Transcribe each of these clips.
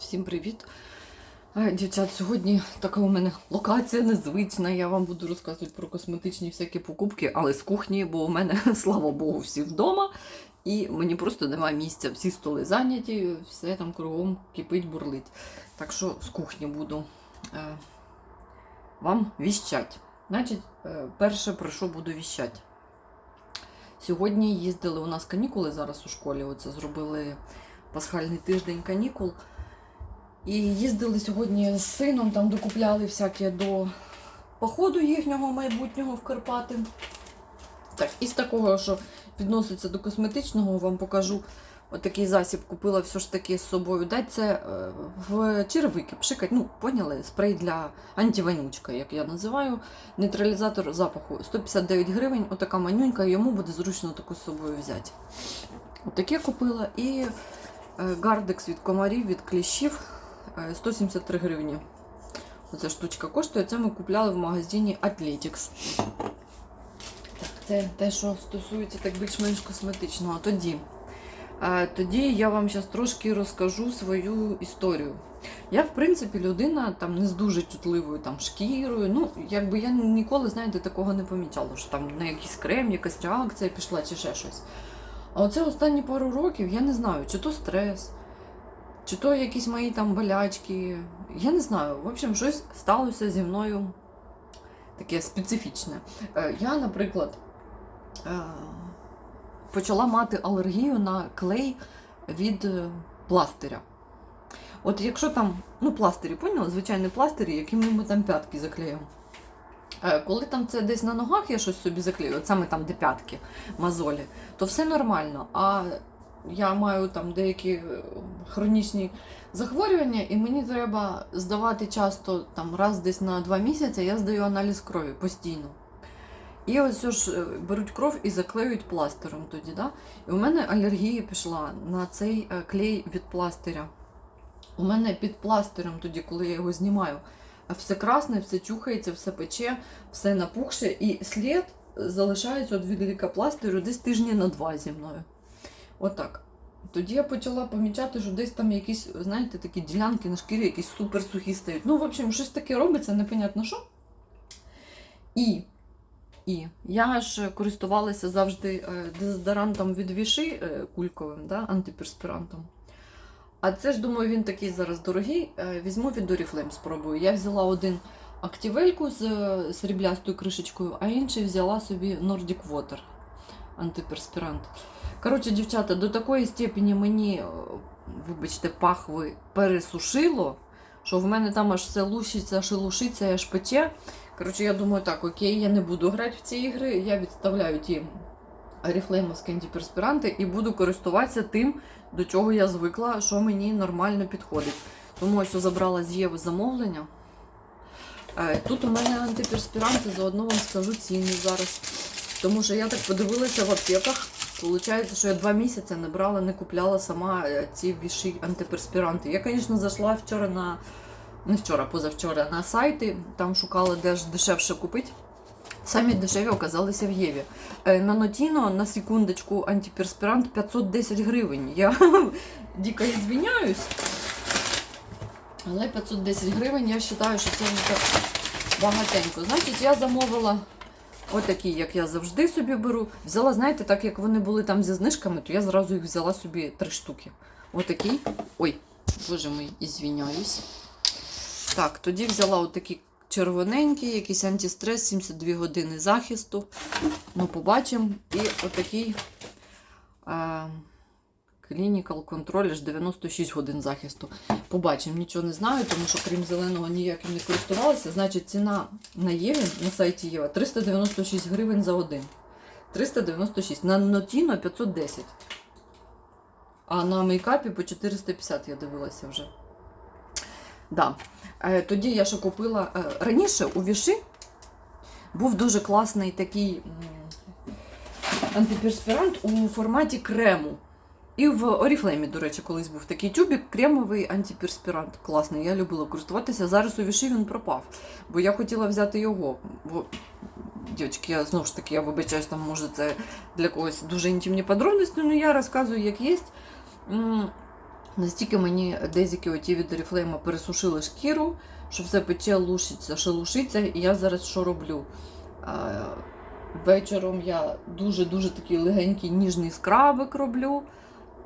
Всім привіт! Е, Дівчат, сьогодні така у мене локація незвична. Я вам буду розказувати про косметичні всякі покупки, але з кухні, бо у мене, слава Богу, всі вдома. І мені просто немає місця. Всі столи зайняті, все там кругом кипить, бурлить. Так що з кухні буду е, вам віщать. Значить, е, перше, про що буду віщати. Сьогодні їздили у нас канікули зараз у школі. Оце зробили пасхальний тиждень канікул. І їздили сьогодні з сином, там докупляли всяке до походу їхнього майбутнього в Карпати. Так, із такого, що відноситься до косметичного, вам покажу отакий засіб. Купила все ж таки з собою. Дать це е, в черевики, пшикать, ну, поняли, спрей для антивонючка, як я називаю. Нейтралізатор запаху 159 гривень, отака манюнька, йому буде зручно таку з собою взяти. Отаке купила. І е, гардекс від комарів, від кліщів 173 гривні. Оця штучка коштує. Це ми купляли в магазині Athletics. Так, це те, що стосується так більш-менш косметичного. Тоді, е, тоді я вам зараз трошки розкажу свою історію. Я, в принципі, людина там не з дуже чутливою там шкірою. Ну, якби я ніколи, знаєте, такого не помічала, що там на якийсь крем, якась реакція пішла чи ще щось. А оце останні пару років я не знаю, чи то стрес, чи то якісь мої там болячки. Я не знаю. В общем, щось сталося зі мною таке специфічне. Е, Я, наприклад, е, почала мати алергію на клей від е, пластиря. От якщо там, ну, пластирі, поняли? Звичайні пластирі, якими ми там п'ятки заклеїмо. Коли там це десь на ногах я щось собі заклею, от саме там де п'ятки, мозолі, то все нормально. А я маю там деякі е, хронічні захворювання, і мені треба здавати часто там раз десь на два місяці, я здаю аналіз крові постійно. І ось ж е, беруть кров і заклеюють пластиром тоді. Да? І у мене алергія пішла на цей е, клей від пластиря. У мене під пластирем, тоді, коли я його знімаю, все красне, все чухається, все пече, все напухше, і слід залишається від відліка пластиру десь тижні на два зі мною. Отак. Тоді я почала помічати, що десь там якісь, знаєте, такі ділянки на шкірі, якісь супер сухі стають. Ну, в общем, щось таке робиться, непонятно що. І, і я ж користувалася завжди е, дезодорантом від віши е, кульковим, да, антиперспірантом. А це ж, думаю, він такий зараз дорогий. Е, Візьму від Oriflame, спробую. Я взяла один активельку з сріблястою кришечкою, а інший взяла собі Nordic Water антиперспірант. Коротше, дівчата, до такої степені мені, е, вибачте, пахви пересушило, що в мене там аж все лущиться, шелушиться, аж пече. Коротше, я думаю, так, окей, я не буду грати в ці ігри, я відставляю ті оріфлеймовські антиперспіранти і буду користуватися тим, до чого я звикла, що мені нормально підходить. Тому ось забрала з Єви замовлення. Е, Тут у мене антиперспіранти, заодно вам скажу ціни зараз. Тому що я так подивилася в аптеках. Получається, що я два місяці не брала, не купляла сама е, ці віші антиперспіранти. Я, звісно, зайшла вчора на. Не вчора, позавчора на сайти, там шукала, де ж дешевше купити. Самі дешеві оказалися в Єві. Е, На Нотіно, на секундочку, антиперспірант 510 гривень. Я дико звіняюсь. Але 510 гривень, я вважаю, що це вже багатенько. Значить, я замовила отакі, як я завжди собі беру. Взяла, знаєте, так як вони були там зі знижками, то я зразу їх взяла собі три штуки. Отакий. Ой, боже мій, ізвіняюсь. Так, тоді взяла отакі червоненькі, якийсь антистрес, 72 години захисту. Ну, побачимо. І отакий е, Clinical Control аж 96 годин захисту. Побачимо, нічого не знаю, тому що крім зеленого ніяким не користувалася. Значить, ціна на Єві на сайті Єва 396 гривень за один. 396. На Нотіно 510. А на мейкапі по 450 я дивилася вже. Да. Е, Тоді я ще купила. е, Раніше у Віші був дуже класний такий антиперспірант у форматі крему. І в Оріфлеймі, до речі, колись був такий тюбик, кремовий антиперспірант. Класний, я любила користуватися. Зараз у Віші він пропав. Бо я хотіла взяти його. Бо, дівчатки, я знову ж таки, я вибачаюсь, там може це для когось дуже інтимні подробності, але я розказую, як є. Настільки мені дезіки оті від Oriflame пересушили шкіру, що все пече, лушиться, шелушиться. І я зараз що роблю? Вечором я дуже-дуже такий легенький ніжний скрабик роблю.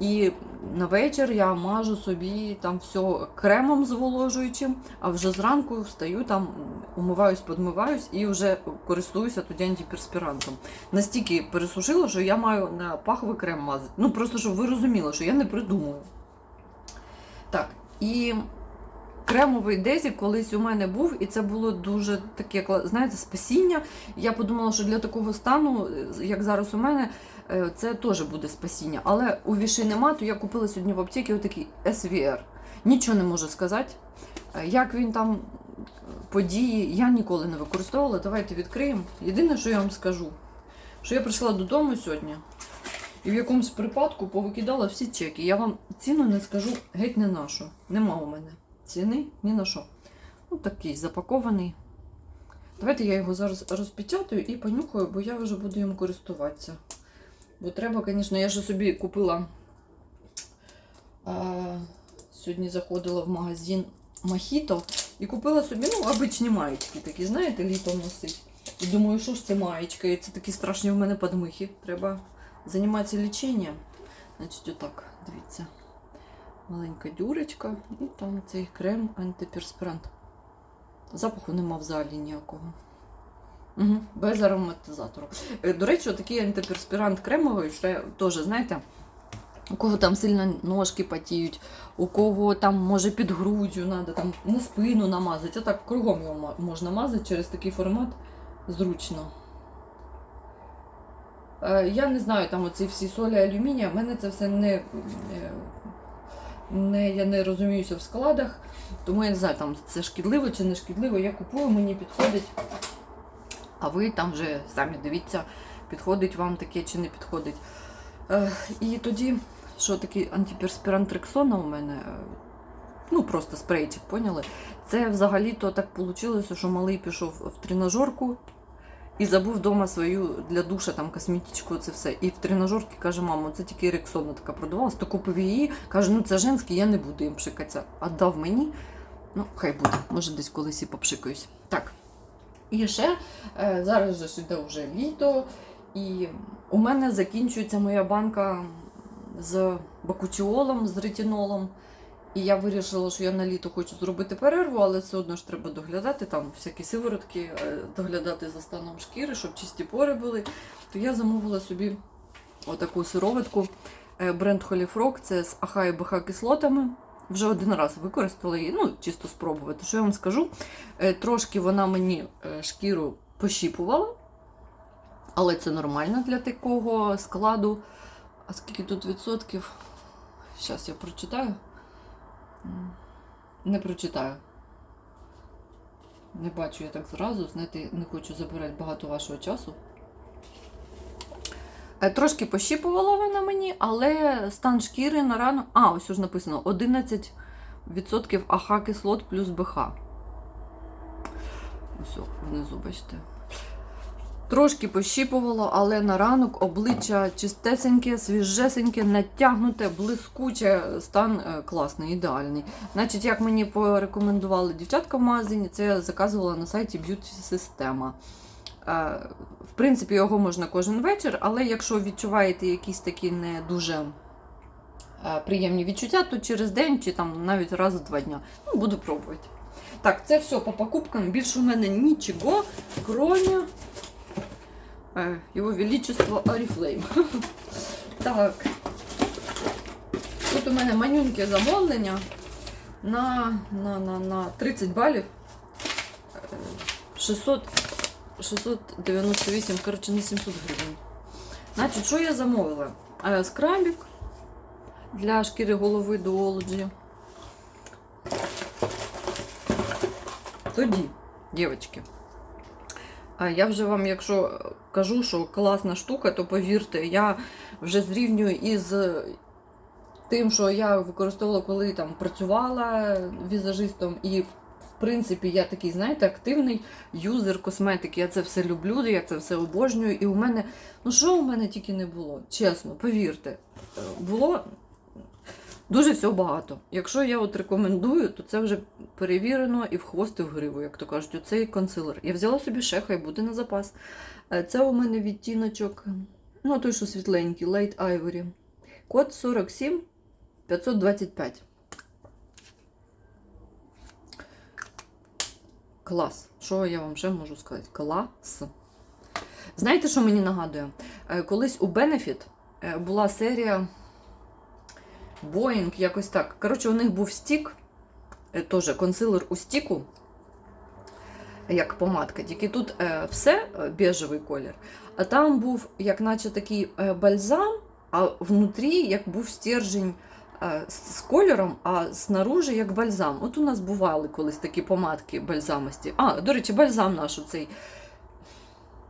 І на вечір я мажу собі там все кремом зволожуючим, а вже зранку встаю, там умиваюсь, подмиваюсь і вже користуюся тоді антиперспірантом. Настільки пересушило, що я маю на паховий крем мазати. Ну просто щоб ви розуміли, що я не придумую. Так, і кремовий дезік колись у мене був, і це було дуже таке, знаєте, спасіння. Я подумала, що для такого стану, е, як зараз у мене, е, це теж буде спасіння. Але у віші нема, то я купила сьогодні в аптеці отакий SVR. Нічого не можу сказати. Е, Як він там подіє, я ніколи не використовувала. Давайте відкриємо. Єдине, що я вам скажу, що я прийшла додому сьогодні і в якомусь припадку повикидала всі чеки. Я вам ціну не скажу геть не на що. Нема у мене ціни ні на що. Ну, такий запакований. Давайте я його зараз розпечатаю і понюхаю, бо я вже буду їм користуватися. Бо треба, звісно, я ж собі купила. А, сьогодні заходила в магазин Махіто і купила собі, ну, обичні маєчки такі, знаєте, літом носить. І думаю, що ж це маєчка? І це такі страшні в мене подмихи. Треба займатися ліченням. Значить, отак, дивіться. Маленька дюрочка і там цей крем антиперспірант. Запаху нема взагалі ніякого. Угу, без ароматизатору. Е, До речі, такий антиперспірант кремовий, ще теж, знаєте, у кого там сильно ножки потіють, у кого там може під груддю треба там на спину намазати. А так кругом його можна мазати через такий формат зручно. Е, Я не знаю, там оці всі солі алюмінія, в мене це все не, е, не, я не розуміюся в складах, тому я не знаю, там це шкідливо чи не шкідливо. Я купую, мені підходить. А ви там вже самі дивіться, підходить вам таке чи не підходить. Е, і тоді, що такий антиперспірант Рексона у мене, е, ну просто спрейчик, поняли? Це взагалі-то так вийшло, що малий пішов в тренажерку і забув вдома свою для душа там косметичку, це все. І в тренажерці каже, мамо, це тільки Рексона така продавалась, то купив її, каже, ну це женський, я не буду їм пшикатися. Отдав мені. Ну, хай буде, може десь колись і попшикаюсь. Так. І ще е, зараз же іде вже літо, і у мене закінчується моя банка з бакутіолом, з ретинолом. І я вирішила, що я на літо хочу зробити перерву, але все одно ж треба доглядати, там всякі сиворотки, е, доглядати за станом шкіри, щоб чисті пори були. То я замовила собі отаку сироватку. Е, Бренд Frog, це з АХ і БХ кислотами. Вже один раз використала її, ну, чисто спробувати. Що я вам скажу? Е, Трошки вона мені шкіру пощіпувала, але це нормально для такого складу. А скільки тут відсотків? Зараз я прочитаю. Не прочитаю. Не бачу я так зразу, знаєте, не хочу забирати багато вашого часу. Е, Трошки пощіпувала вона мені, але стан шкіри на рану. А, ось ж написано 11% АХ кислот плюс БХ. Ось внизу, бачите. Трошки пощіпувало, але на ранок обличчя чистесеньке, свіжесеньке, натягнуте, блискуче, стан е, класний, ідеальний. Значить, як мені порекомендували дівчатка в магазині, це я заказувала на сайті Beauty Systema. Е, В принципі, його можна кожен вечір, але якщо відчуваєте якісь такі не дуже е, приємні відчуття, то через день чи там навіть раз в два дня. Ну, буду пробувати. Так, це все по покупкам. Більше у мене нічого, кроме е, його величество Oriflame. Так. Тут у мене манюньке замовлення на, на, на, на 30 балів. Е, 600, 698, коротше, на 700 гривень. Значить, що я замовила? Е, Скрабік для шкіри голови Duology. Тоді, дівчатки, я вже вам, якщо кажу, що класна штука, то повірте, я вже зрівнюю із тим, що я використовувала, коли там працювала візажистом, і в в принципі я такий, знаєте, активний юзер косметики. Я це все люблю, я це все обожнюю. І у мене, ну що у мене тільки не було, чесно, повірте, Е, було Дуже всього багато. Якщо я от рекомендую, то це вже перевірено і в хвост, і в гриву, як то кажуть, оцей консилер. Я взяла собі ще, хай буде на запас. Е, Це у мене відтіночок, ну той, що світленький, Light Ivory. Код 47 525. Клас. Що я вам ще можу сказати? Клас. Знаєте, що мені нагадує? Е, Колись у Benefit е, була серія Boeing, якось так. Коротше, у них був стік, е, теж консилер у стіку, як помадка. Тільки тут е, все е, бежевий колір, а там був, як наче такий бальзам, а внутрі як був стержень з кольором, а снаружи як бальзам. От у нас бували колись такі помадки бальзамості. А, до речі, бальзам наш оцей.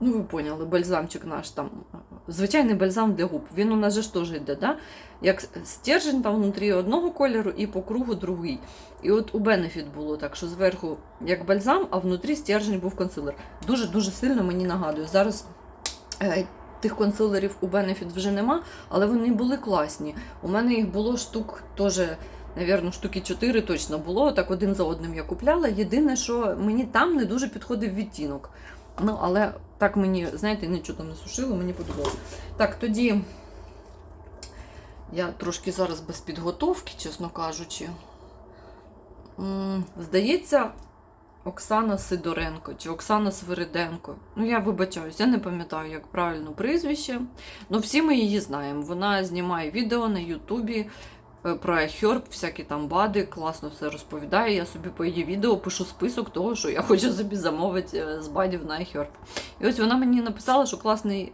Ну, ви поняли, бальзамчик наш там. Звичайний бальзам для губ. Він у нас же ж теж йде, да? як стержень там внутрі одного кольору і по кругу другий. І от у Benefit було так, що зверху як бальзам, а внутрі стержень був консилер. Дуже-дуже сильно мені нагадує. Зараз е, тих консилерів у Benefit вже нема, але вони були класні. У мене їх було штук теж. Навірно, штуки 4 точно було. Так один за одним я купляла. Єдине, що мені там не дуже підходив відтінок. Ну, але так мені, знаєте, нічого там не сушило, мені подобалося. Так, тоді я трошки зараз без підготовки, чесно кажучи. Здається, Оксана Сидоренко чи Оксана Свириденко. Ну, я вибачаюсь, я не пам'ятаю, як правильно прізвище. Ну, всі ми її знаємо. Вона знімає відео на Ютубі про iHerb, всякі там бади, класно все розповідає. Я собі по її відео пишу список того, що я хочу собі замовити е, з бадів на iHerb. І ось вона мені написала, що класний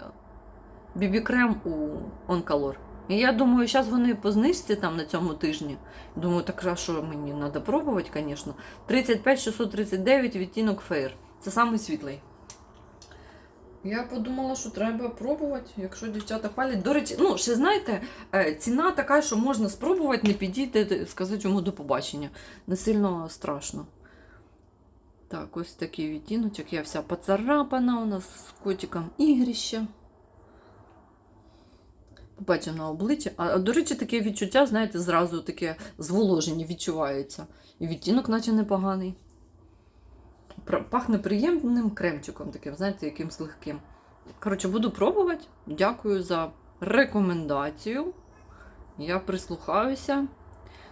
бібі-крем у Онкалор. І я думаю, зараз вони по знижці там на цьому тижні. Думаю, так що мені треба пробувати, звісно. 35 639 відтінок фейр. Це самий світлий. Я подумала, що треба пробувати, якщо дівчата хвалять. До речі, ну, ще знаєте, е, ціна така, що можна спробувати, не підійти, сказати йому до побачення. Не сильно страшно. Так, ось такий відтіночок. Я вся поцарапана у нас з котиком ігрища. Побачу на обличчя. А, до речі, таке відчуття, знаєте, зразу таке зволоження відчувається. І відтінок, наче непоганий. Пахне приємним кремчиком, таким, знаєте, якимсь легким. Коротше, буду пробувати. Дякую за рекомендацію. Я прислухаюся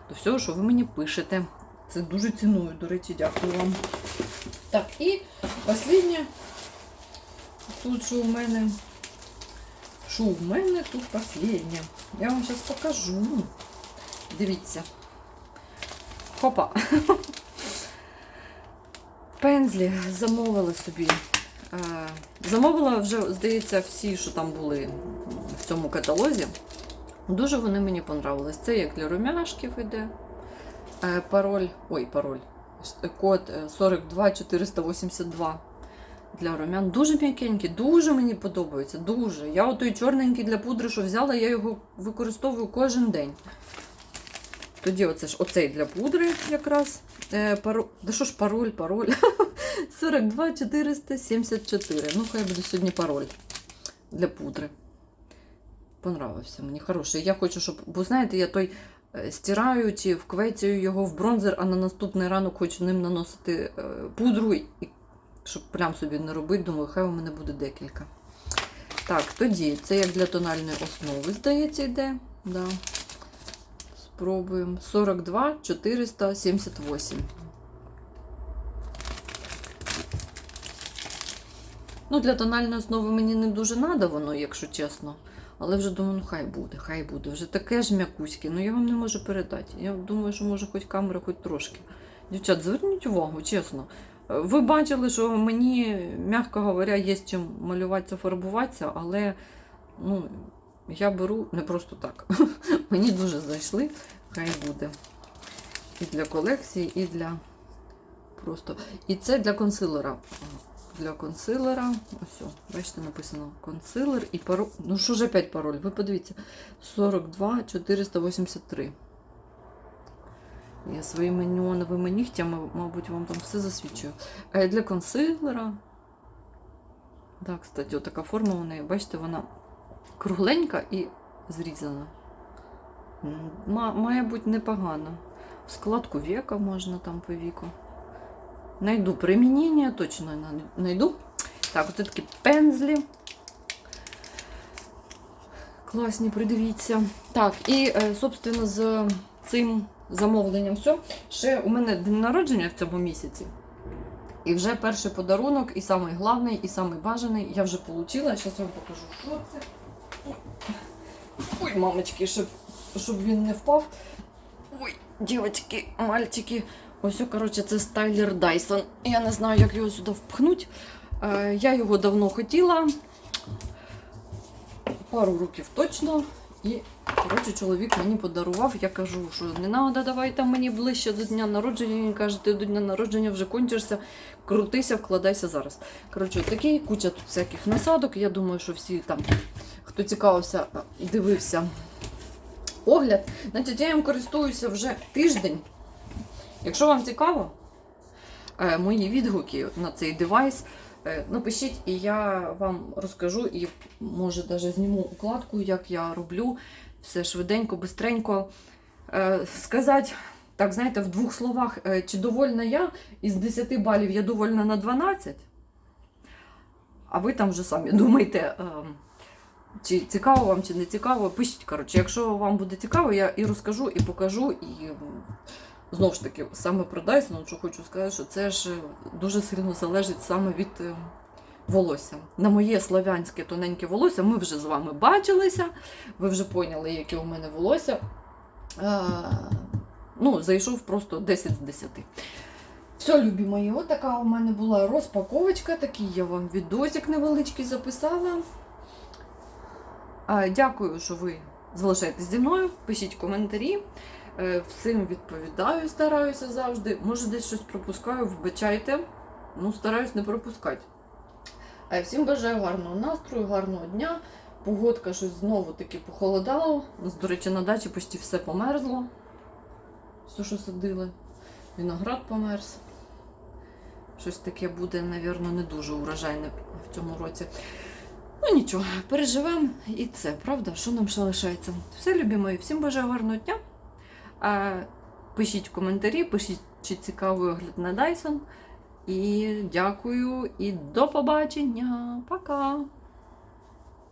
до всього, що ви мені пишете. Це дуже ціную, до речі, дякую вам. Так, і останнє. Тут що у мене. Що у мене тут останнє? Я вам зараз покажу. Дивіться. Хопа. Пензлі замовила собі. Е, Замовила вже, здається, всі, що там були в цьому каталозі. Дуже вони мені понравились. Це як для румяшків іде. Е, Пароль. Ой, пароль. Код е, 42482 для румян. Дуже м'якенький, дуже мені подобається. Дуже. Я отой чорненький для пудри, що взяла, я його використовую кожен день. Тоді оце ж оцей для пудри якраз. Е, паро... Да що ж пароль, пароль? 42 474. Ну, хай буде сьогодні пароль для пудри. Понравився мені хороший. Я хочу, щоб. Бо знаєте, я той е, стираю чи вквецюю його в бронзер, а на наступний ранок хочу ним наносити е, пудру, і, щоб прям собі не робити. Думаю, хай у мене буде декілька. Так, тоді це як для тональної основи, здається, йде. Да. Спробуємо. 42 478. Ну, для тональної основи мені не дуже треба воно, якщо чесно. Але вже думаю, ну хай буде, хай буде. Вже таке ж м'якуське, ну я вам не можу передати. Я думаю, що може хоч камера, хоч трошки. Дівчат, зверніть увагу, чесно. Ви бачили, що мені, м'яко говоря, є з чим малюватися, фарбуватися, але ну, я беру не просто так. Мені дуже зайшли, хай буде. І для колекції, і для просто. І це для консилера. Для консилера. Ось, бачите, написано консилер і пароль. Ну що ж опять пароль? Ви подивіться. 42 483. Я своїми неоновими нігтями, мабуть, вам там все засвідчую. Для консилера. Так, кстати, така форма у неї, бачите, вона кругленька і зрізана. Має бути непогано. Складку века можна там по віку. Найду примінення, точно на- найду. Так, оце такі пензлі. Класні, придивіться. Так, і, е, собственно, з цим замовленням все. Ще у мене день народження в цьому місяці. І вже перший подарунок, і самий главний, і самий бажаний я вже отримала. Зараз вам покажу, що це. Ой, мамочки, щоб, щоб він не впав. Ой, дівчатки, мальчики. Ось, коротше, це стайлер Dyson. Я не знаю, як його сюди впхнути. Е, я його давно хотіла. Пару років точно. І, коротше, чоловік мені подарував. Я кажу, що не треба, давай там мені ближче до дня народження. Він каже, ти до дня народження вже кончишся, крутися, вкладайся зараз. Коротше, такий куча тут всяких насадок. Я думаю, що всі там, хто цікавився, дивився огляд. Значить, я їм користуюся вже тиждень. Якщо вам цікаво, е, мої відгуки на цей девайс. е, Напишіть, і я вам розкажу, і може навіть зніму укладку, як я роблю. Все швиденько, бистренько. Е, Сказати, так, знаєте, в двох словах, чи довольна я із 10 балів я довольна на 12. А ви там вже самі думайте, е, чи цікаво вам, чи не цікаво. Пишіть, коротше, якщо вам буде цікаво, я і розкажу, і покажу, і знову ж таки, саме про Dyson, що хочу сказати, що це ж дуже сильно залежить саме від е, волосся. На моє славянське тоненьке волосся ми вже з вами бачилися, ви вже поняли, яке у мене волосся. Е, ну, зайшов просто 10 з 10. Все, любі мої, от така у мене була розпаковочка, такий я вам відосик невеличкий записала. Дякую, що ви залишаєтесь зі мною. Пишіть коментарі. Е, Всім відповідаю, стараюся завжди. Може, десь щось пропускаю, вибачайте. Ну, стараюсь не пропускати. А всім бажаю гарного настрою, гарного дня. Погодка щось знову таки похолодало. У нас, До речі, на дачі почти все померзло. Все, що садили. Виноград померз. Щось таке буде, мабуть, не дуже урожайне в цьому році. Ну нічого, переживемо і це, правда? Що нам ще лишається? Все, любі мої, всім бажаю гарного дня. Пишіть коментарі, пишіть, чи цікавий огляд на Dyson. І дякую, і до побачення. Пока!